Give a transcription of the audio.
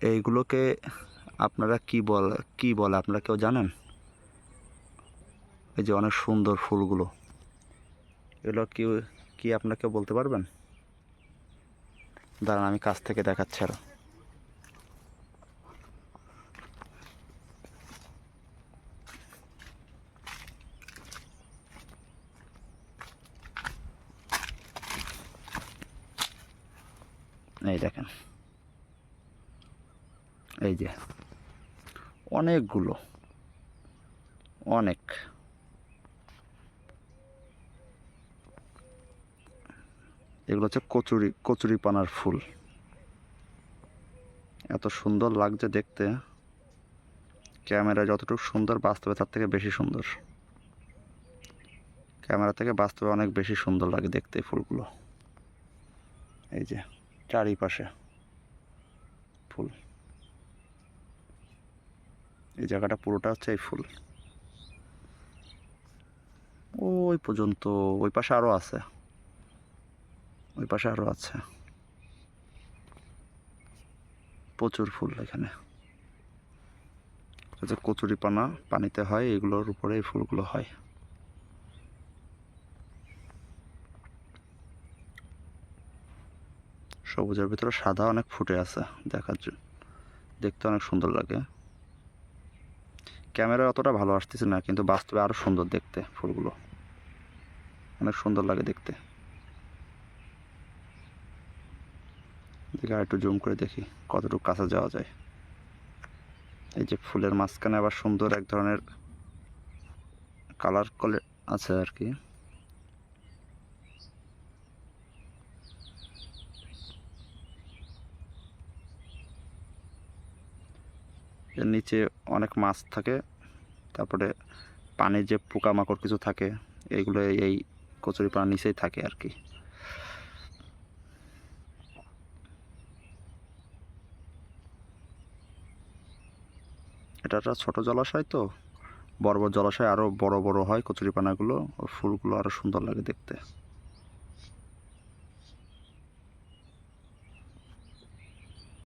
এইগুলোকে আপনারা কি বল, কি বলে, আপনারা কেউ জানেন? এই যে অনেক সুন্দর ফুলগুলো। এগুলো কি কি আপনারা কেউ বলতে পারবেন? দাঁড়ান, আমি কাছ থেকে দেখাচ্ছি আরও। এই দেখেন। এই যে, অনেকগুলো, অনেক। এগুলো হচ্ছে কচুরি কচুরি পানার ফুল। এত সুন্দর লাগছে দেখতে। ক্যামেরা যতটুকু সুন্দর, বাস্তবে তার থেকে বেশি সুন্দর। ক্যামেরা থেকে বাস্তবে অনেক বেশি সুন্দর লাগে দেখতে ফুলগুলো। এই যে, চারিপাশে ফুল। এই জায়গাটা পুরোটা হচ্ছে এই ফুল। ওই পর্যন্ত, ওই পাশে আরও আছে। ওই পাশে আরও আছে। প্রচুর ফুল এখানে। যে কচুরি পানা পানিতে হয়, এগুলোর উপরে এই ফুলগুলো হয়। সবুজের ভিতরে সাদা অনেক ফুটে আছে, দেখার জন্য। দেখতে অনেক সুন্দর লাগে। ক্যামেরায় অতটা ভালো আসতেছে না, কিন্তু বাস্তবে আরও সুন্দর দেখতে ফুলগুলো। অনেক সুন্দর লাগে দেখতে। দেখি আর একটু জুম করে দেখি কতটুকু কাছে যাওয়া যায়। এই যে ফুলের মাঝখানে আবার সুন্দর এক ধরনের কালার কলে আছে আর কি। এর নিচে অনেক মাছ থাকে, তারপরে পানির যে পোকামাকড় কিছু থাকে এইগুলো এই কচুরি পানার নিচেই থাকে আর কি। এটা একটা ছোট জলাশয় তো, বড় বড় জলাশয় আরও বড় বড় হয় কচুরি পানাগুলো ফুলগুলো আরও সুন্দর লাগে দেখতে।